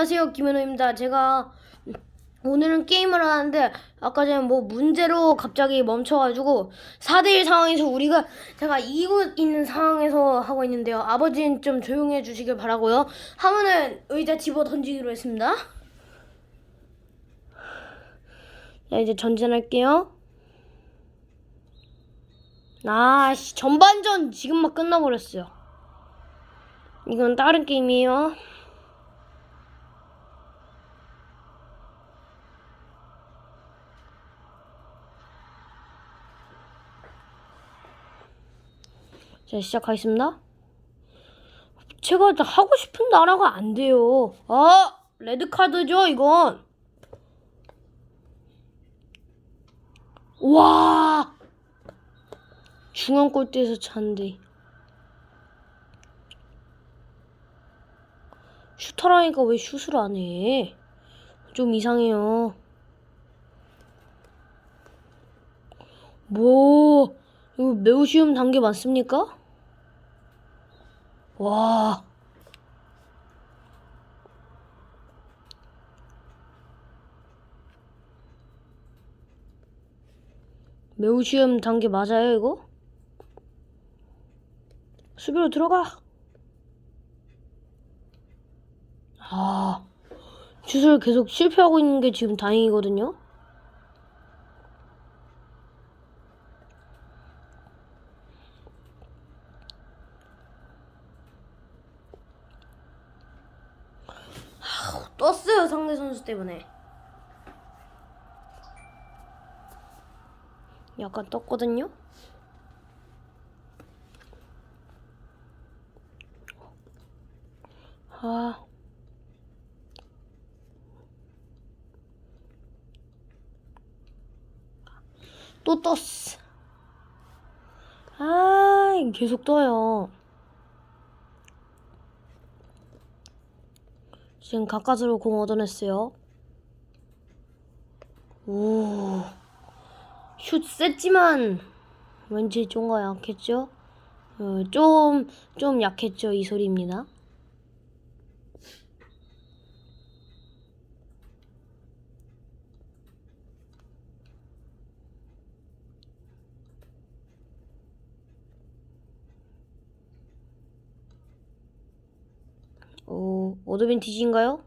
안녕하세요 김현우입니다. 제가 오늘은 게임을 하는데 아까 전에 뭐 문제로 갑자기 멈춰가지고 4대1 상황에서 우리가 제가 이기고 있는 상황에서 하고 있는데요. 아버지는 좀 조용해 주시길 바라고요. 하면은 의자 집어 던지기로 했습니다. 자 이제 전진할게요. 아씨 전반전 지금 막 끝나버렸어요. 이건 다른 게임이에요. 자, 시작하겠습니다. 제가 하고 싶은 나라가 안 돼요. 아, 레드카드죠, 이건. 와! 중앙 골대에서 찬데. 슈터라니까 왜 슛을 안 해? 좀 이상해요. 뭐, 이거 매우 쉬운 단계 맞습니까? 와. 매우 쉬운 단계 맞아요, 이거? 수비로 들어가. 아, 슛을 계속 실패하고 있는 게 지금 다행이거든요. 상대 선수 때문에 약간 떴거든요 아 또 떴어. 아, 계속 떠요. 지금 가까스로 공 얻어냈어요. 오, 슛 셌지만 왠지 좀더 약했죠? 어, 좀, 좀 약했죠? 이 소리입니다. 오, 어드밴티지인가요?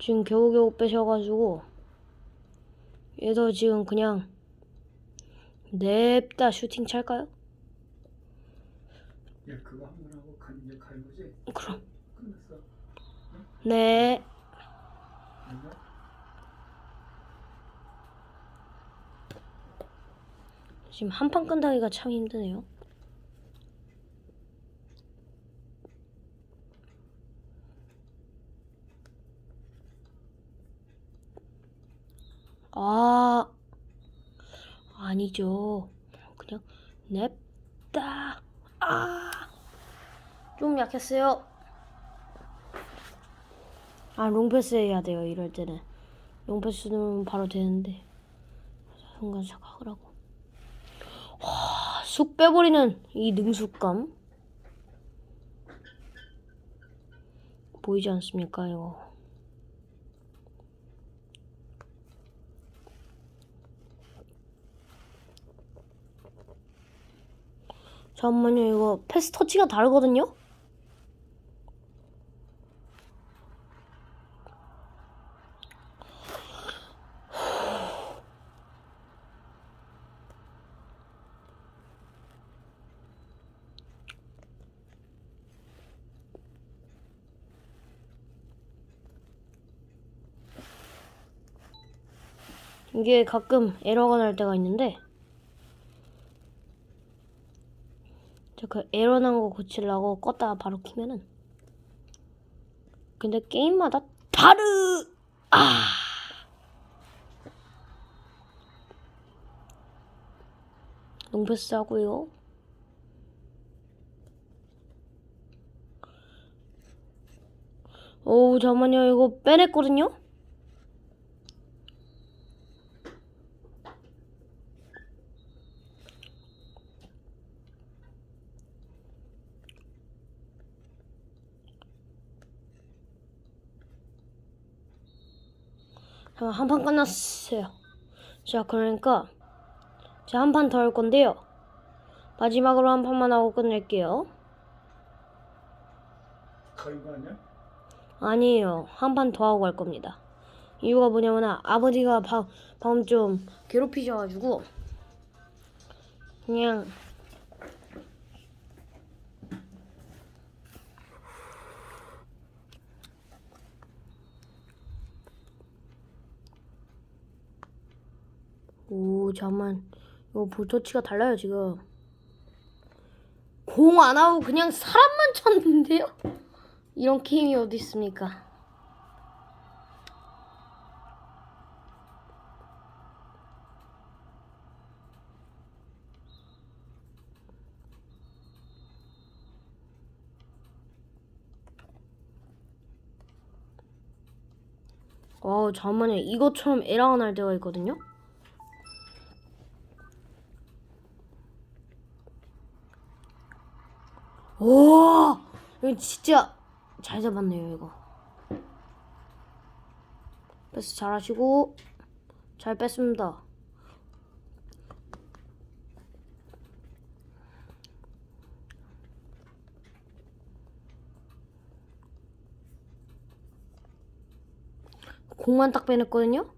지금 겨우겨우 빼셔가지고 얘도 지금 그냥 냅다 슈팅 찰까요? 야 그거 한 번 하고 간 이제 가는 거지? 그럼 끝났어. 네? 지금 한판 끝나기가 참 힘드네요. 아, 아니죠. 그냥 냅다. 아, 좀 약했어요. 아, 롱패스 해야 돼요, 이럴 때는. 롱패스는 바로 되는데. 순간 생각을 하고. 쑥 빼버리는 이 능숙감 보이지 않습니까 이거 잠깐만요. 이거 패스 터치가 다르거든요? 이게 가끔 에러가 날 때가 있는데 저 그 에러 난 거 고치려고 껐다가 바로 키면은. 근데 게임마다 다르! 아! 농패스 하고요. 오우 잠깐만요. 이거 빼냈거든요 한 판 끝났어요. 자, 그러니까 제가 한판 더 할 건데요. 마지막으로 한 판만 하고 끝낼게요. 아니에요. 한 판 더 하고 갈 겁니다. 이유가 뭐냐면 아버지가 방, 방금 좀 괴롭히셔가지고 그냥 오 잠만 이거 볼터치가 달라요 지금 공 안 하고 그냥 사람만 쳤는데요? 이런 게임이 어디 있습니까? 어, 잠만요. 이것처럼 에러가 날 때가 있거든요. 오, 이거 진짜 잘 잡았네요, 이거. 패스 잘하시고 잘 뺐습니다. 공만 딱 빼냈거든요.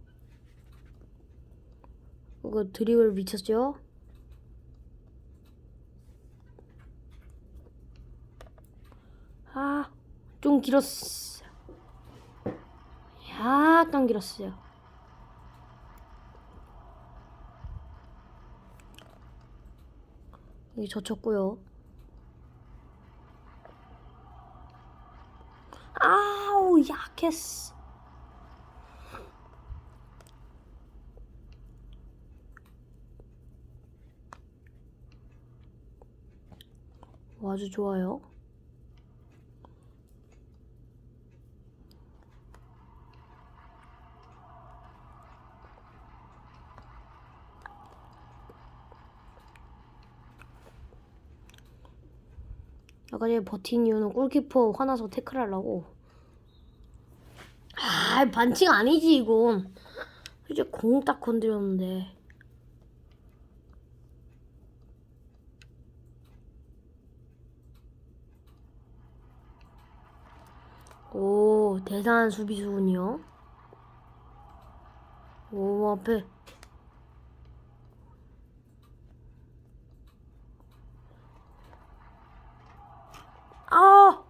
이거 드리블 미쳤죠? 아, 좀 길었어. 약간 길었어요. 이게 젖혔고요. 아우, 약했어. 오, 아주 좋아요. 전에 버틴 이유는 골키퍼 화나서 태클하려고. 아, 반칙 아니지, 이건. 이제 공 딱 건드렸는데. 오, 대단한 수비수군요. 오, 앞에. 아!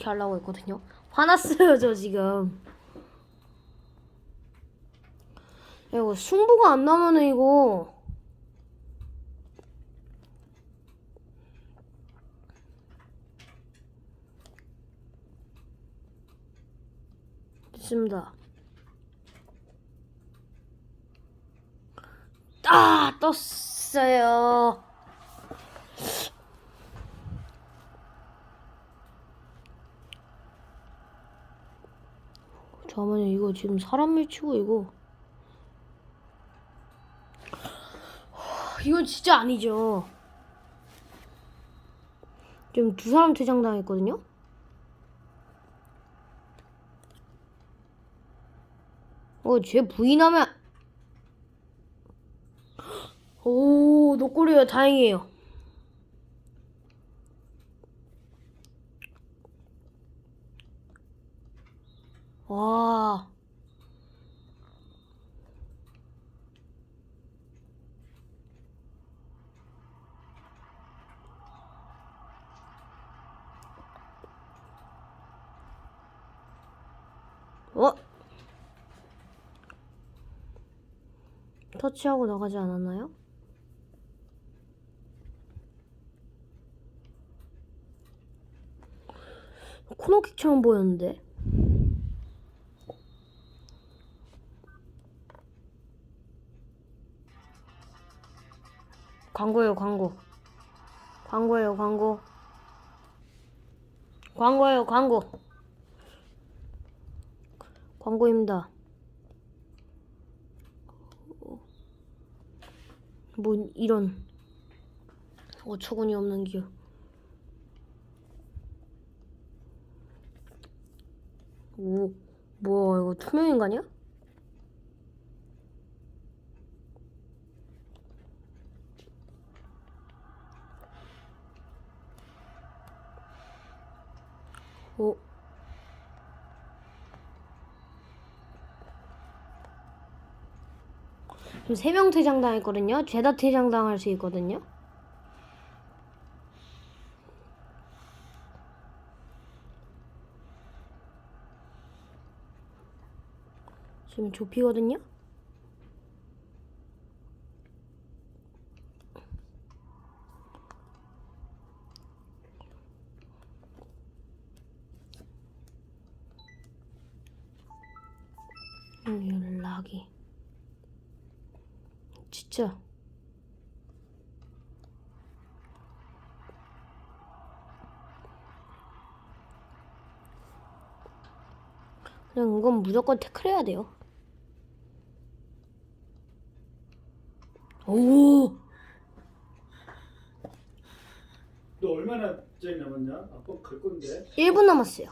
이렇게 하려고 했거든요. 화났어요, 저 지금. 이거 승부가 안 나면은 이거 있습니다. 아, 떴어요. 잠깐만요, 이거 지금 사람 밀치고 이거. 이건 진짜 아니죠. 지금 두 사람 퇴장당했거든요? 어, 제 부인하면 오, 노골이에요. 다행이에요. 와. 어? 터치하고 나가지 않았나요? 코너킥처럼 보였는데. 광고예요, 광고. 광고예요, 광고. 광고예요, 광고. 광고입니다. 뭐 이런 어처구니 없는 기억. 오, 뭐야 이거 투명 인간이야? 오. 지금 세명 퇴장 당했거든요. 죄다 퇴장 당할 수 있거든요. 지금 좁히거든요. 연락이 진짜 그냥 이건 무조건 태클해야 돼요. 오, 너 얼마나 짜리 남았냐? 아빠 갈 건데. 1분 남았어요.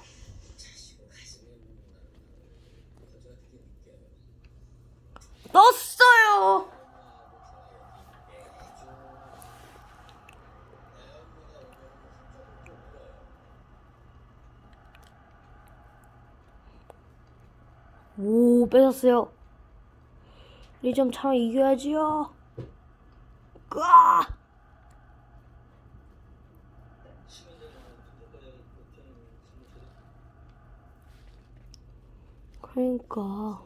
떴어요. 오, 뺏었어요. 1점 차로 이겨야지요. 으아! 그러니까.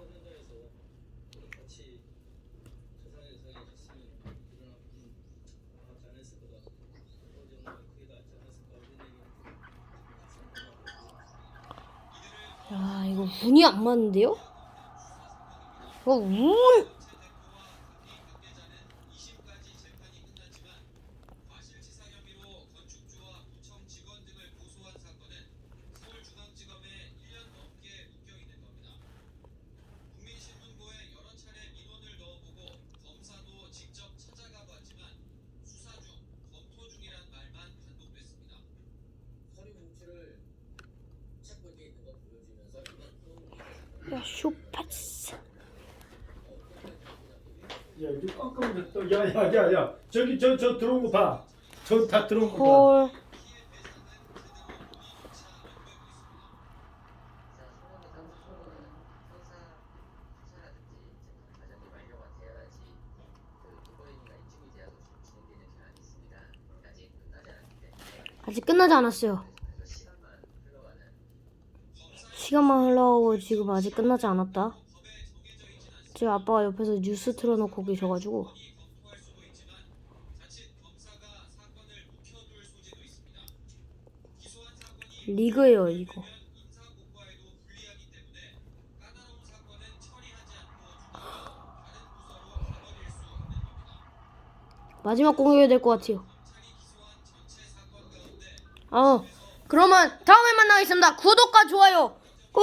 야, 이거 운이 안 맞는데요? 이거 운! 과실치사 혐의로 건축주와 구청 직원 등을 고소한 사건은 서울중앙지검에 1년 넘게 묶여 있는 겁니다. 국민신문고에 여러 차례 민원을 넣어보고 검사도 직접 찾아가 봤지만 수사 중, 검토 중이란 말만 반복됐습니다. 서류 공지를 책꽂이에 있는 거 보여주면서 이만큼 야, 쇼패스. 야, 이거 깜깜해졌다. 야, 야, 야, 야. 저기 저 저 들어온 거 봐. 저 다 들어온 거 봐. 아직 끝나지 않았어요. 시간만 흘러가고 지금 아직 끝나지 않았다. 지금 아빠가 옆에서 뉴스 틀어놓고 계셔가지고 리그예요 이거. 마지막 공격이 될 것 같아요. 어. 그러면 다음에 만나겠습니다. 구독과 좋아요 꾹.